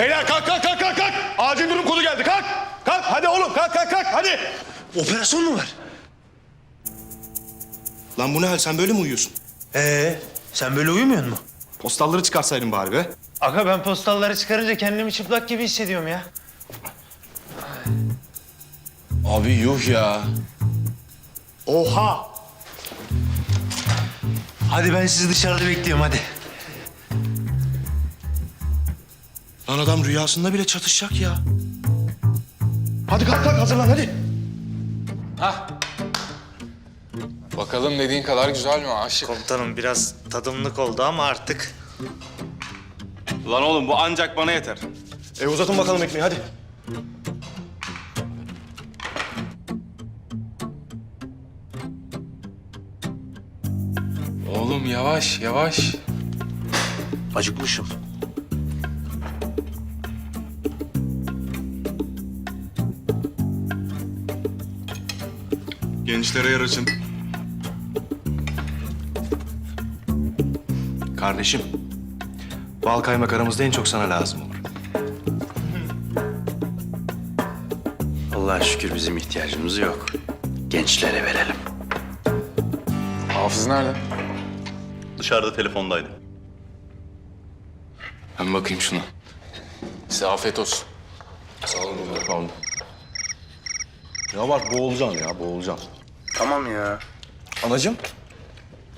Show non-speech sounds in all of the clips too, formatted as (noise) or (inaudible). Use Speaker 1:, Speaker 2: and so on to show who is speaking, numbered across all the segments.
Speaker 1: Beyler kalk kalk kalk kalk kalk. Acil durum kodu geldi kalk. Kalk hadi oğlum kalk kalk kalk hadi.
Speaker 2: Operasyon mu var?
Speaker 1: Lan bu ne hal sen böyle mi uyuyorsun?
Speaker 2: Ee, sen böyle uyumuyor musun?
Speaker 1: Postalları çıkarsaydın bari be.
Speaker 2: Aga ben postalları çıkarınca kendimi çıplak gibi hissediyorum ya.
Speaker 3: Abi yuh ya.
Speaker 1: Oha.
Speaker 2: Hadi ben sizi dışarıda bekliyorum hadi.
Speaker 1: Lan adam rüyasında bile çatışacak ya. Hadi kalk kalk hazırlan hadi.
Speaker 3: Bakalım dediğin kadar güzel mi aşık?
Speaker 2: Komutanım biraz tadımlık oldu ama artık.
Speaker 4: Lan oğlum bu ancak bana yeter.
Speaker 1: E uzatın bakalım ekmeği hadi.
Speaker 3: Oğlum yavaş yavaş.
Speaker 2: Acıkmışım.
Speaker 4: Gençlere yer açın.
Speaker 1: Kardeşim. Bal kaymak aramızda en çok sana lazım olur.
Speaker 5: Allah'a şükür bizim ihtiyacımız yok. Gençlere verelim.
Speaker 3: Hafız nerede?
Speaker 4: Dışarıda telefondaydı.
Speaker 3: Ben bakayım şuna. Size afiyet olsun. Sağ olun. Sağ olun.
Speaker 1: Ya bak boğulacaksın ya boğulacaksın.
Speaker 5: Tamam ya.
Speaker 1: Anacığım.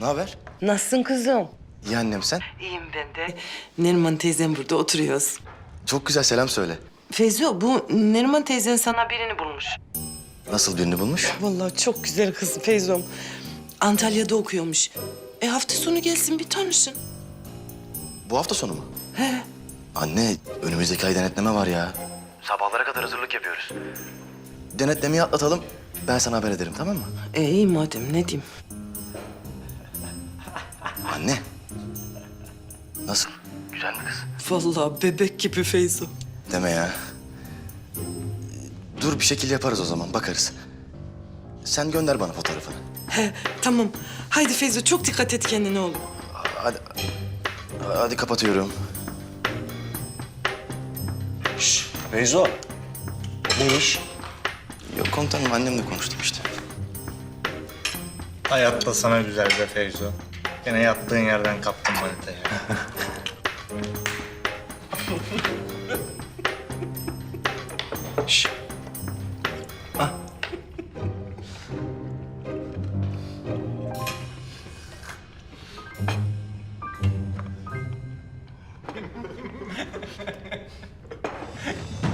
Speaker 1: Ne haber?
Speaker 6: Nasılsın kızım?
Speaker 1: İyi annem sen.
Speaker 6: İyiyim ben de. Neriman teyzem burada oturuyoruz.
Speaker 7: Çok güzel selam söyle.
Speaker 6: Feyzo bu Neriman teyzen sana birini bulmuş.
Speaker 7: Nasıl birini bulmuş?
Speaker 6: Vallahi çok güzel kız Feyzom. Antalya'da okuyormuş. E hafta sonu gelsin bir tanışın.
Speaker 7: Bu hafta sonu mu?
Speaker 6: He.
Speaker 7: Anne önümüzdeki ay denetleme var ya. Sabahlara kadar hazırlık yapıyoruz. Denetlemeyi atlatalım. Ben sana haber ederim tamam mı?
Speaker 6: E iyi madem ne diyeyim.
Speaker 7: Anne. Nasıl? Güzel mi kız?
Speaker 6: Vallahi bebek gibi Feyzo.
Speaker 7: Deme ya. Dur bir şekil yaparız o zaman bakarız. Sen gönder bana fotoğrafını.
Speaker 6: He tamam. Haydi Feyzo çok dikkat et kendine oğlum.
Speaker 7: Hadi. Hadi kapatıyorum.
Speaker 1: Beyzo. Ne iş?
Speaker 7: Yok komutanım annemle konuştum işte.
Speaker 2: Hayatta sana güzel be Feyzo. Yine yattığın yerden kaptın manitayı.
Speaker 7: Şş.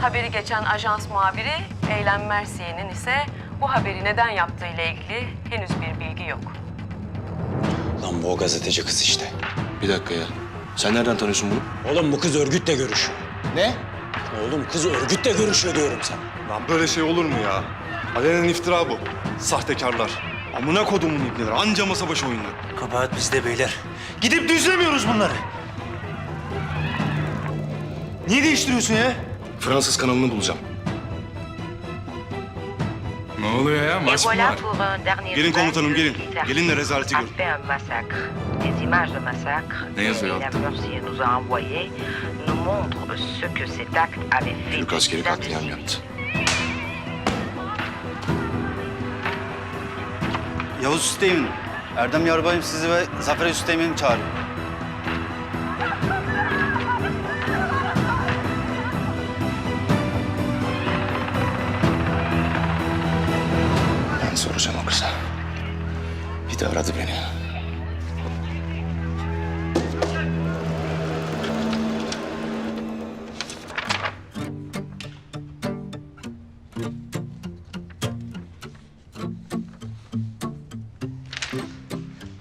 Speaker 8: Haberi geçen ajans muhabiri Eylem Mersiye'nin ise bu haberi neden yaptığı ile ilgili henüz bir bilgi yok.
Speaker 5: Lan bu o gazeteci kız işte.
Speaker 1: Bir dakika ya. Sen nereden tanıyorsun bunu?
Speaker 5: Oğlum bu kız örgütle görüşüyor.
Speaker 1: Ne?
Speaker 5: Oğlum kız örgütle görüşüyor diyorum sana.
Speaker 4: Lan böyle şey olur mu ya? Alenen iftira bu. Sahtekarlar. Amına kodumun ibneler. Anca masa başı oyunları.
Speaker 2: Kabahat bizde beyler. Gidip düzlemiyoruz bunları. Niye değiştiriyorsun ya?
Speaker 1: Fransız kanalını bulacağım.
Speaker 3: Ne oluyor ya? Maç mı var?
Speaker 4: Gelin komutanım, gelin. Gelin de rezaleti görün.
Speaker 3: Ne yazıyor altta?
Speaker 1: Türk askeri katliam yaptı.
Speaker 9: Yavuz Üsteğmen, Erdem Yarbayım sizi ve Zafer Üsteğmen'i çağırıyor.
Speaker 1: Aradı beni.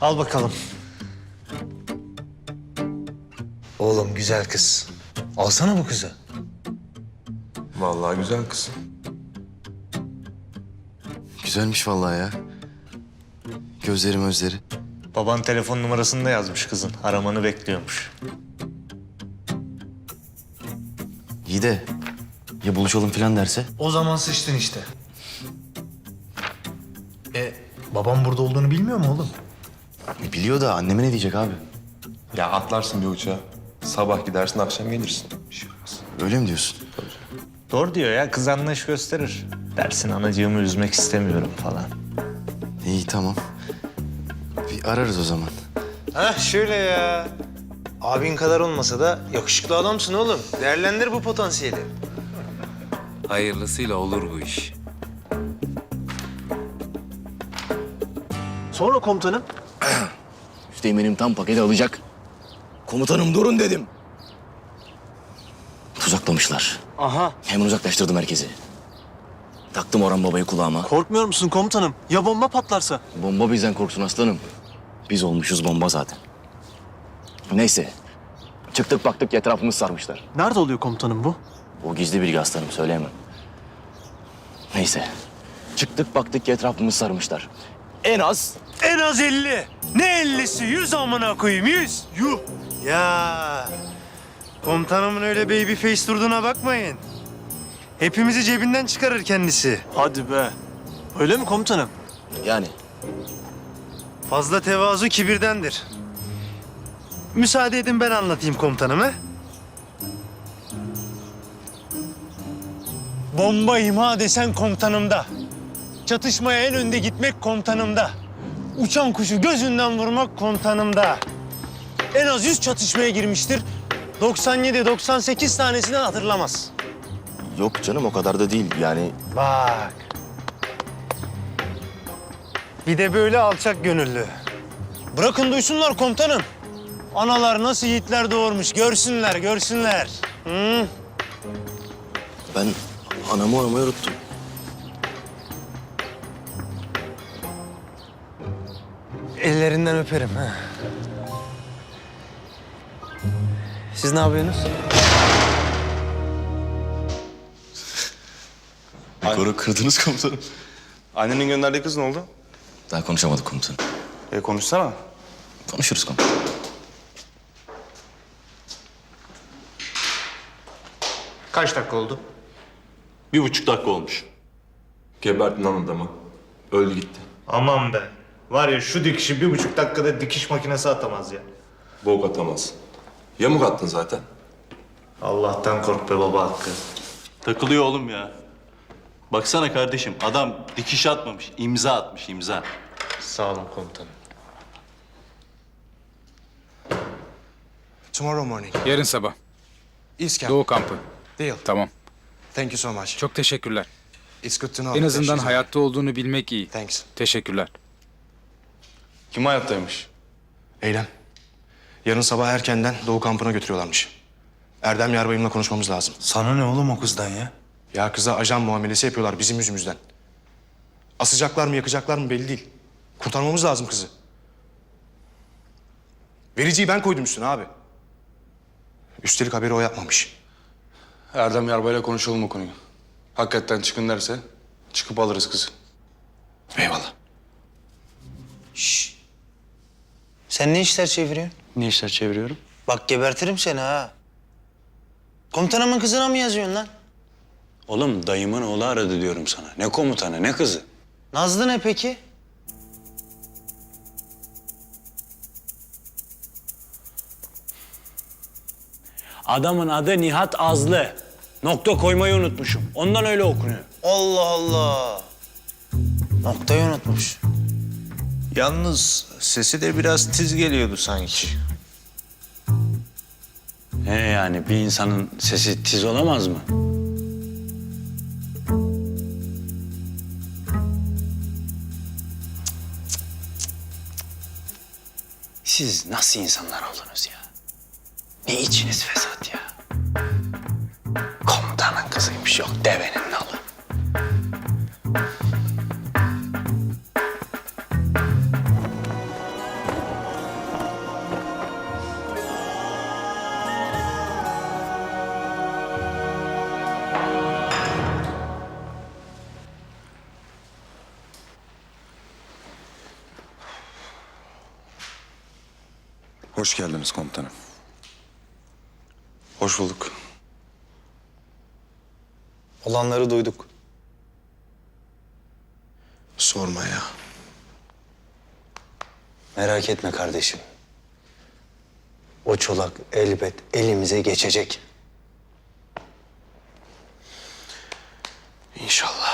Speaker 2: Al bakalım. Oğlum güzel kız. Alsana bu kızı.
Speaker 3: Vallahi güzel kız.
Speaker 7: Güzelmiş vallahi ya. Gözleri gözleri.
Speaker 2: Baban telefon numarasını da yazmış kızın. Aramanı bekliyormuş.
Speaker 7: İyi de ya buluşalım falan derse?
Speaker 2: O zaman sıçtın işte. E babam burada olduğunu bilmiyor mu oğlum?
Speaker 7: E, biliyor da anneme ne diyecek abi?
Speaker 4: Ya atlarsın bir uçağa. Sabah gidersin, akşam gelirsin. Bir şey olmaz.
Speaker 7: Öyle mi diyorsun?
Speaker 10: Doğru diyor ya kız anlayış gösterir. Dersin anacığımı üzmek istemiyorum falan.
Speaker 7: İyi tamam. Ararız o zaman.
Speaker 2: Ha şöyle ya. Abin kadar olmasa da yakışıklı adamsın oğlum. Değerlendir bu potansiyeli.
Speaker 4: Hayırlısıyla olur bu iş.
Speaker 2: Sonra komutanım. (clears throat)
Speaker 7: Üsteğmenim tam paketi alacak. Komutanım durun dedim. Tuzaklamışlar.
Speaker 2: Aha.
Speaker 7: Hemen uzaklaştırdım herkesi. Taktım Orhan Baba'yı kulağıma.
Speaker 2: Korkmuyor musun komutanım? Ya bomba patlarsa?
Speaker 7: Bomba bizden korksun aslanım. Biz olmuşuz bomba zaten. Neyse. Çıktık baktık etrafımız sarmışlar.
Speaker 2: Nerede oluyor komutanım bu?
Speaker 7: O gizli bilgi aslanım söyleyemem. Neyse. Çıktık baktık etrafımız sarmışlar. En az
Speaker 2: En az 50. Ne 50'si? 100 amına koyayım 100. Yuh. Ya. Komutanımın öyle baby face durduğuna bakmayın. Hepimizi cebinden çıkarır kendisi. Hadi be. Öyle mi komutanım?
Speaker 7: yani
Speaker 2: Fazla tevazu kibirdendir. Müsaade edin ben anlatayım komutanım ha? Bomba imha desen komutanımda. Çatışmaya en önde gitmek komutanımda. Uçan kuşu gözünden vurmak komutanımda. En az 100 çatışmaya girmiştir. 97-98 tanesinden hatırlamaz.
Speaker 7: yok canım o kadar da değil yani.
Speaker 2: Bak. Bir de böyle alçak gönüllü. Bırakın duysunlar komutanım. Analar nasıl yiğitler doğurmuş görsünler, görsünler. Hı?
Speaker 7: Ben anamı aramayı unuttum.
Speaker 2: Ellerinden öperim. Ha. Siz ne yapıyorsunuz?
Speaker 11: Koru kırdınız komutanım. Annenin gönderdiği kız ne oldu?
Speaker 7: Daha konuşamadık komutanım.
Speaker 11: E konuşsana.
Speaker 7: Konuşuruz komutanım.
Speaker 2: Kaç dakika oldu?
Speaker 4: Bir buçuk dakika olmuş. Gebertin lan adamı. Öldü gitti.
Speaker 2: Aman be. Var ya şu dikişi bir buçuk dakikada dikiş makinesi atamaz ya.
Speaker 4: Bok atamaz. Yamuk attın zaten.
Speaker 2: Allah'tan kork be baba hakkı.
Speaker 12: Takılıyor oğlum ya. Baksana kardeşim adam dikiş atmamış, imza atmış imza.
Speaker 2: Sağ olun komutanım.
Speaker 1: Tomorrow morning.
Speaker 13: Yarın sabah.
Speaker 1: East Camp.
Speaker 13: Doğu kampı.
Speaker 1: Deal.
Speaker 13: Tamam.
Speaker 1: Thank you so much.
Speaker 13: Çok teşekkürler.
Speaker 1: It's good to know.
Speaker 13: En azından hayatta olduğunu bilmek iyi.
Speaker 1: Thanks.
Speaker 13: Teşekkürler.
Speaker 11: Kim hayattaymış?
Speaker 1: Eylem. Yarın sabah erkenden Doğu kampına götürüyorlarmış. Erdem Yarbayım'la konuşmamız lazım.
Speaker 2: Sana ne oğlum o kızdan ya?
Speaker 1: Ya kıza ajan muamelesi yapıyorlar bizim yüzümüzden. Asacaklar mı yakacaklar mı belli değil. Kurtarmamız lazım kızı. Vericiyi ben koydum üstüne abi. Üstelik haberi o yapmamış.
Speaker 11: Erdem Yarbay'la konuşalım o konuyu. Hakikaten çıkın derse çıkıp alırız kızı.
Speaker 1: Eyvallah.
Speaker 2: Sen ne işler çeviriyorsun?
Speaker 9: Ne işler çeviriyorum?
Speaker 2: Bak gebertirim seni ha. Komutanımın kızına mı yazıyorsun lan?
Speaker 5: Oğlum dayımın oğlu aradı diyorum sana. Ne komutanı ne kızı.
Speaker 2: Nazlı ne peki?
Speaker 5: Adamın adı Nihat Azlı. Nokta koymayı unutmuşum. Ondan öyle okunuyor.
Speaker 2: Allah Allah. Noktayı unutmuş. Yalnız sesi de biraz tiz geliyordu sanki.
Speaker 5: He yani bir insanın sesi tiz olamaz mı? Siz nasıl insanlar oldunuz ya? Ne içiniz fesat ya? Komutanın kızıymış yok devenin nalı.
Speaker 11: Hoş geldiniz komutanım. Hoş bulduk.
Speaker 2: Olanları duyduk.
Speaker 1: Sorma ya.
Speaker 2: Merak etme kardeşim. O çolak elbet elimize geçecek. İnşallah.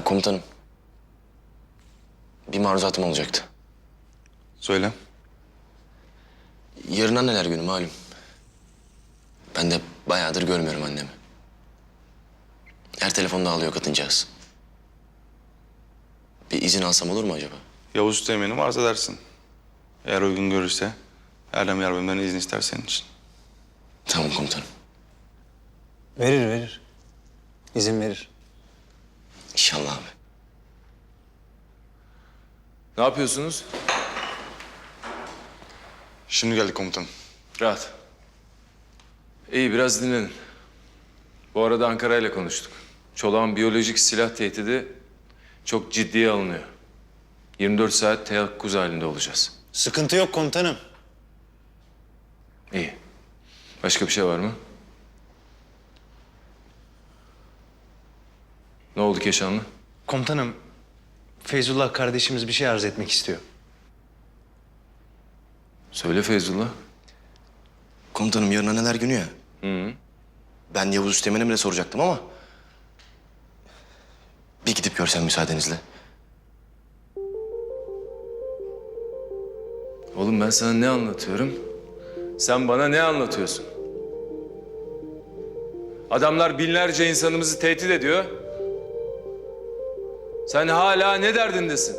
Speaker 7: Komutanım. Bir maruzatım olacaktı.
Speaker 11: Söyle.
Speaker 7: Yarın anneler günü malum. Ben de bayağıdır görmüyorum annemi. Her telefonda ağlıyor kadıncağız. Bir izin alsam olur mu acaba?
Speaker 11: Yavuz Üsteğmen'im arz edersin. Eğer uygun görürse Erdem Yarbem'den izin ister senin için.
Speaker 7: Tamam komutanım.
Speaker 2: Verir verir. İzin verir.
Speaker 7: İnşallah abi.
Speaker 13: Ne yapıyorsunuz?
Speaker 11: Şimdi geldik komutanım.
Speaker 13: Rahat. İyi biraz dinlenin. Bu arada Ankara ile konuştuk. Çolak'ın biyolojik silah tehdidi çok ciddiye alınıyor. 24 saat teyakkuz halinde olacağız.
Speaker 2: Sıkıntı yok komutanım.
Speaker 13: İyi. Başka bir şey var mı? Ne oldu Keşanlı?
Speaker 2: Komutanım, Feyzullah kardeşimiz bir şey arz etmek istiyor.
Speaker 13: Söyle Feyzullah.
Speaker 7: Komutanım yarın anneler günü ya.
Speaker 13: Hı.
Speaker 7: Ben Yavuz Üsteğmen'e bile soracaktım ama... Bir gidip görsem müsaadenizle.
Speaker 13: Oğlum ben sana ne anlatıyorum? Sen bana ne anlatıyorsun? Adamlar binlerce insanımızı tehdit ediyor. Sen hala ne derdindesin?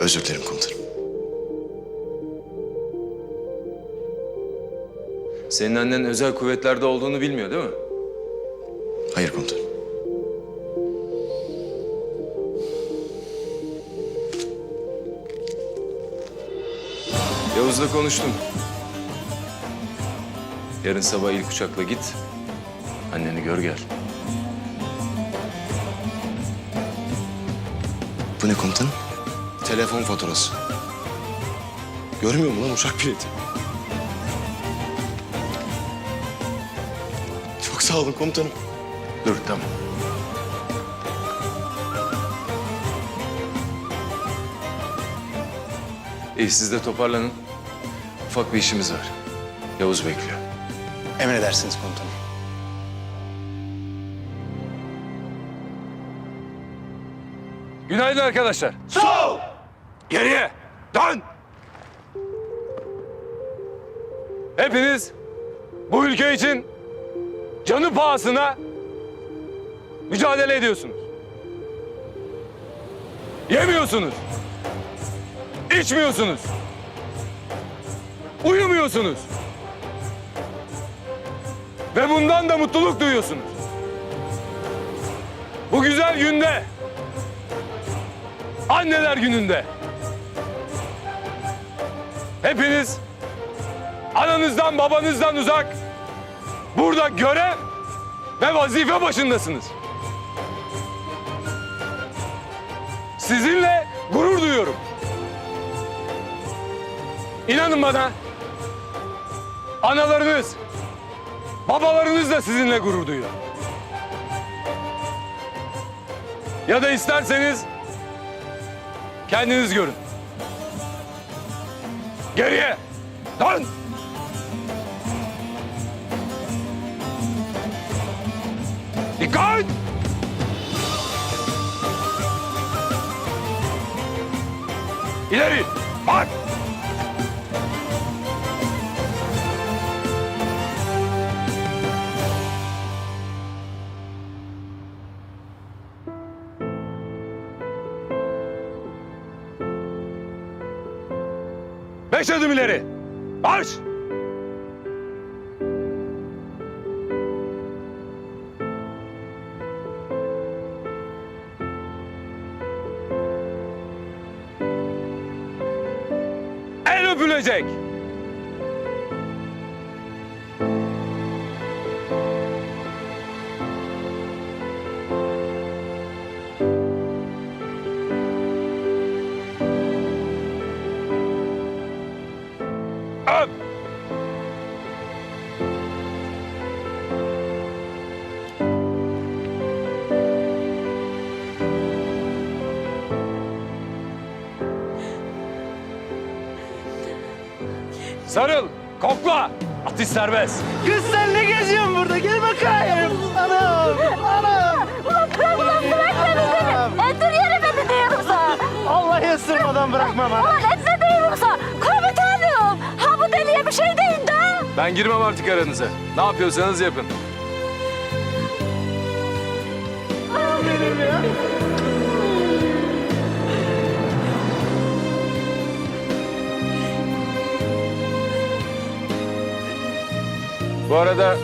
Speaker 7: Özür dilerim komutanım.
Speaker 13: Senin annen özel kuvvetlerde olduğunu bilmiyor değil mi?
Speaker 7: Hayır komutanım.
Speaker 13: Yavuz'la konuştum. Yarın sabah ilk uçakla git. Anneni gör gel.
Speaker 7: Bu ne komutanım?
Speaker 1: Telefon faturası. Görmüyor mu lan uçak bileti? Çok sağ olun komutanım.
Speaker 13: Dur tamam. İyi siz de toparlanın. Ufak bir işimiz var. Yavuz bekliyor.
Speaker 2: Emredersiniz komutanım.
Speaker 13: Günaydın arkadaşlar. Sol! Geriye! Dön! Hepiniz bu ülke için canı pahasına mücadele ediyorsunuz. Yemiyorsunuz. İçmiyorsunuz. Uyumuyorsunuz. Ve bundan da mutluluk duyuyorsunuz. Bu güzel günde Anneler gününde. Hepiniz ananızdan babanızdan uzak burada görev ve vazife başındasınız. Sizinle gurur duyuyorum. İnanın bana analarınız, babalarınız da sizinle gurur duyuyor. Ya da isterseniz Kendiniz görün. Geriye. Dön. Dikkat. İleri. Bak. Adım ileri. Marş. El öpülecek. sarıl, kokla. Atış serbest.
Speaker 2: Kız sen ne geziyorsun burada? Gel bakayım. Anam, anam.
Speaker 14: Ulan bırak, ulan bırak beni seni. Ettir yere beni diyorum sana.
Speaker 2: Vallahi ısırmadan bırakmam ha.
Speaker 15: Ulan etme diyorum sana. Koy bir tanem. Ha bu deliye bir şey değil de.
Speaker 13: Ben girmem artık aranıza. Ne yapıyorsanız yapın. Benim ya. Bu arada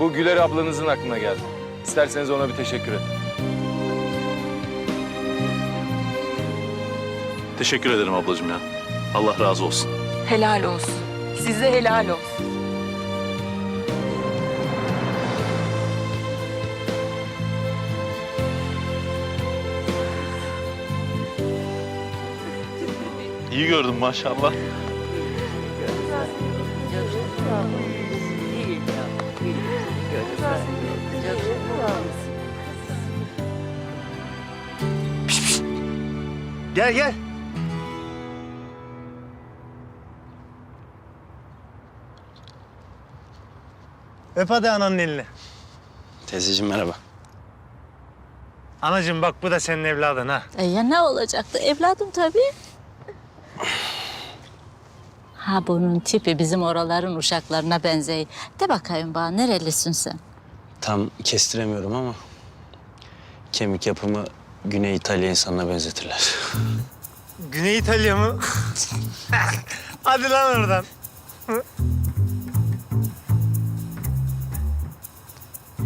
Speaker 13: bu Güler ablanızın aklına geldi. İsterseniz ona bir teşekkür edin.
Speaker 12: Teşekkür ederim ablacığım ya. Allah razı olsun.
Speaker 14: Helal olsun. Size helal olsun.
Speaker 12: İyi gördüm maşallah.
Speaker 2: Gel gel. Öp hadi ananın elini.
Speaker 5: Teyzeciğim merhaba.
Speaker 2: Anacığım bak bu da senin evladın ha.
Speaker 15: E ya ne olacaktı? Evladım tabii. Ha bunun tipi bizim oraların uşaklarına benzeyi. De bakayım bana nerelisin sen?
Speaker 5: Tam kestiremiyorum ama kemik yapımı Güney İtalya insanına benzetirler.
Speaker 2: Güney İtalya mı? (laughs) hadi lan oradan.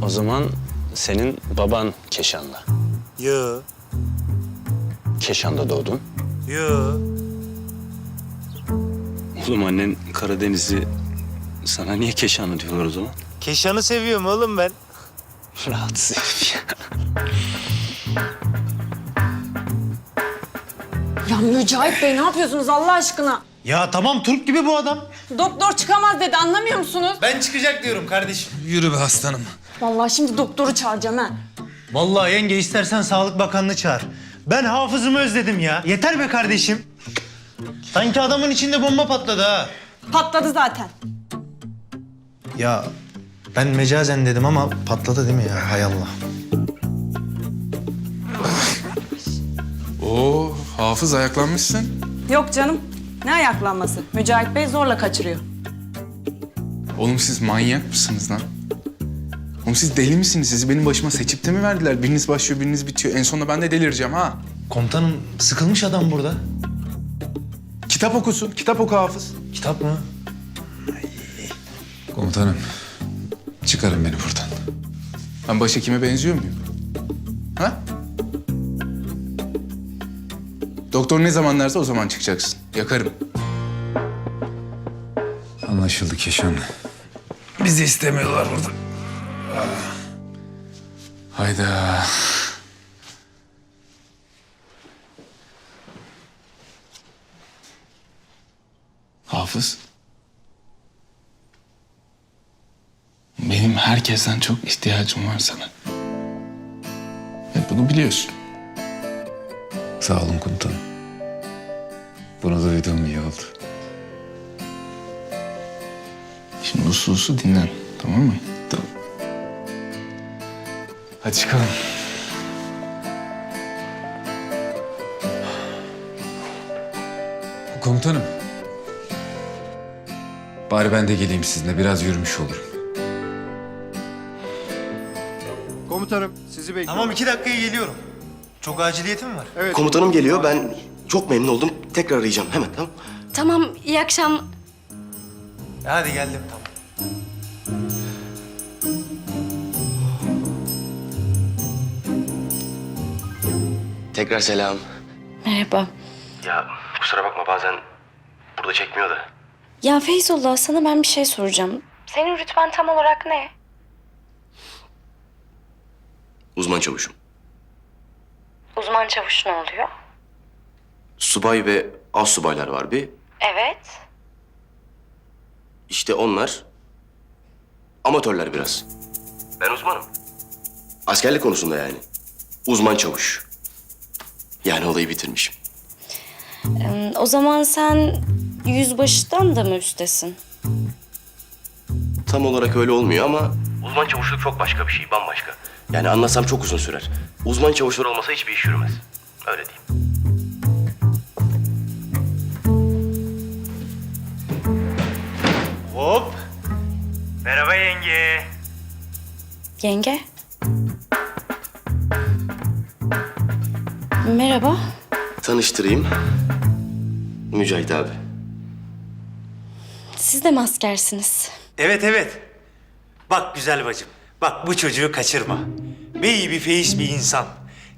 Speaker 5: O zaman senin baban Keşan'da.
Speaker 2: Yo,
Speaker 5: Keşan'da doğdun.
Speaker 2: yo.
Speaker 5: Oğlum annen Karadeniz'i sana niye Keşanlı diyorlar o zaman?
Speaker 2: Keşan'ı seviyorum oğlum ben.
Speaker 5: Rahatsız herif ya.
Speaker 14: Ya Mücahit Bey ne yapıyorsunuz Allah aşkına?
Speaker 2: Ya tamam Türk gibi bu adam.
Speaker 14: Doktor çıkamaz dedi anlamıyor musunuz?
Speaker 2: Ben çıkacak diyorum kardeşim.
Speaker 3: Yürü be aslanım.
Speaker 14: Vallahi şimdi doktoru çağıracağım ha.
Speaker 2: Vallahi yenge istersen Sağlık Bakanı'nı çağır. Ben hafızımı özledim ya. Yeter be kardeşim. Sanki adamın içinde bomba patladı ha.
Speaker 14: Patladı zaten.
Speaker 2: Ya ben mecazen dedim ama patladı değil mi ya? Hay Allah.
Speaker 3: Oo, hafız ayaklanmışsın.
Speaker 14: Yok canım. Ne ayaklanması? Mücahit Bey zorla kaçırıyor.
Speaker 3: Oğlum siz manyak mısınız lan? Oğlum siz deli misiniz? Sizi benim başıma seçip de mi verdiler? Biriniz başlıyor, biriniz bitiyor. En sonunda ben de delireceğim ha.
Speaker 2: Komutanım sıkılmış adam burada.
Speaker 3: Kitap okusun, kitap oku hafız.
Speaker 2: Kitap mı?
Speaker 3: Komutanım, çıkarın beni buradan. Ben başhekime benziyor muyum? Ha? Doktor ne zaman derse o zaman çıkacaksın. Yakarım. Anlaşıldı Keşan. Bizi istemiyorlar burada. Hayda. Hafız. Benim herkesten çok ihtiyacım var sana. Ve bunu biliyorsun. Sağ olun komutanım. Bunu duyduğum iyi oldu. Şimdi uslu uslu dinlen. Tamam mı? Tamam. Hadi çıkalım.
Speaker 16: Komutanım. Bari ben de geleyim sizinle. Biraz yürümüş olurum.
Speaker 17: Komutanım sizi bekliyorum.
Speaker 2: Tamam iki dakikaya geliyorum. Çok aciliyetim var.
Speaker 18: Komutanım geliyor. Ben çok memnun oldum. Tekrar arayacağım hemen tamam
Speaker 15: Tamam iyi akşam.
Speaker 2: Hadi geldim tamam.
Speaker 18: Tekrar selam.
Speaker 15: Merhaba.
Speaker 18: Ya kusura bakma bazen burada çekmiyor da.
Speaker 15: Ya Feyzullah sana ben bir şey soracağım. Senin rütben tam olarak ne?
Speaker 18: Uzman çavuşum.
Speaker 15: Uzman çavuş ne oluyor?
Speaker 18: Subay ve az subaylar var bir.
Speaker 15: Evet.
Speaker 18: İşte onlar amatörler biraz. Ben uzmanım. Askerlik konusunda yani. Uzman çavuş. Yani olayı bitirmişim.
Speaker 15: o zaman sen yüzbaşıdan da mı üstesin?
Speaker 18: Tam olarak öyle olmuyor ama... Uzman çavuşluk çok başka bir şey, bambaşka. Yani anlasam çok uzun sürer. Uzman çavuşlar olmasa hiçbir iş yürümez. Öyle diyeyim.
Speaker 2: Hop. Merhaba yenge.
Speaker 19: Yenge. Merhaba.
Speaker 7: Tanıştırayım. Mücahit abi.
Speaker 19: Siz de mi askersiniz?
Speaker 2: Evet evet. Bak güzel bacım. Bak bu çocuğu kaçırma. Bey bir feyiz bir insan.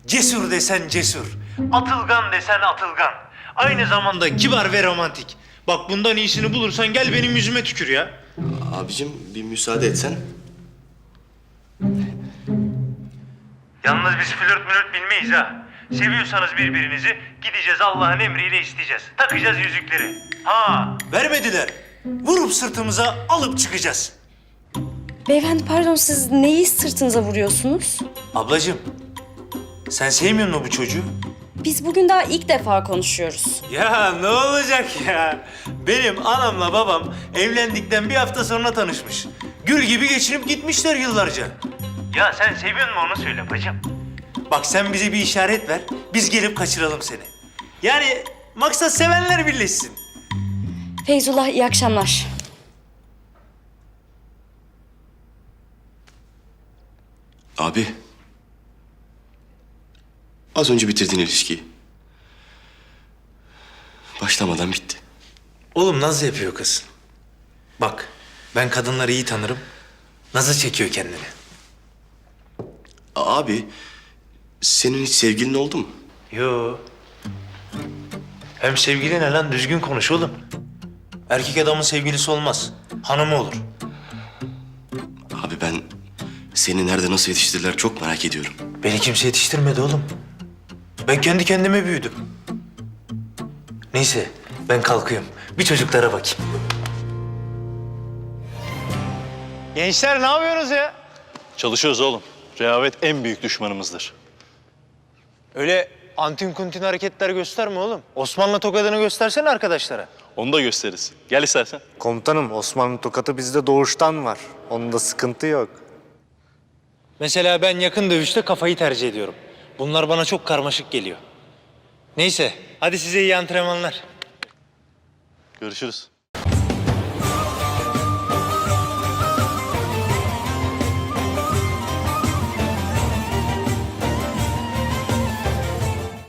Speaker 2: Cesur desen cesur. Atılgan desen atılgan. Aynı zamanda kibar ve romantik. Bak bundan iyisini bulursan gel benim yüzüme tükür ya.
Speaker 7: Abicim bir müsaade etsen.
Speaker 2: Yalnız biz flört mülört bilmeyiz ha. Seviyorsanız birbirinizi gideceğiz Allah'ın emriyle isteyeceğiz. Takacağız yüzükleri. Ha vermediler. Vurup sırtımıza alıp çıkacağız.
Speaker 19: Beyefendi pardon siz neyi sırtınıza vuruyorsunuz?
Speaker 2: Ablacığım sen sevmiyor musun bu çocuğu?
Speaker 19: Biz bugün daha ilk defa konuşuyoruz.
Speaker 2: Ya ne olacak ya? Benim anamla babam evlendikten bir hafta sonra tanışmış. Gül gibi geçinip gitmişler yıllarca. Ya sen seviyor musun onu söyle bacım. Bak sen bize bir işaret ver, biz gelip kaçıralım seni. Yani maksat sevenler birleşsin.
Speaker 19: Feyzullah iyi akşamlar.
Speaker 7: Abi. Az önce bitirdin ilişkiyi. Başlamadan bitti.
Speaker 2: Oğlum Naz yapıyor kız. Bak ben kadınları iyi tanırım. Nazı çekiyor kendini.
Speaker 7: Abi, senin hiç sevgilin oldu mu?
Speaker 2: Yo. Hem sevgili ne lan düzgün konuş oğlum. Erkek adamın sevgilisi olmaz. Hanımı olur.
Speaker 7: Abi ben seni nerede nasıl yetiştirdiler çok merak ediyorum.
Speaker 2: Beni kimse yetiştirmedi oğlum. Ben kendi kendime büyüdüm. Neyse ben kalkıyorum. Bir çocuklara bakayım. Gençler ne yapıyorsunuz ya?
Speaker 12: Çalışıyoruz oğlum. Rehavet en büyük düşmanımızdır.
Speaker 2: Öyle antin kuntin hareketler gösterme oğlum. Osmanlı tokadını göstersene arkadaşlara.
Speaker 12: Onu da gösteririz. Gel istersen.
Speaker 2: Komutanım Osmanlı tokatı bizde doğuştan var. Onda sıkıntı yok. Mesela ben yakın dövüşte kafayı tercih ediyorum. Bunlar bana çok karmaşık geliyor. Neyse hadi size iyi antrenmanlar.
Speaker 12: Görüşürüz.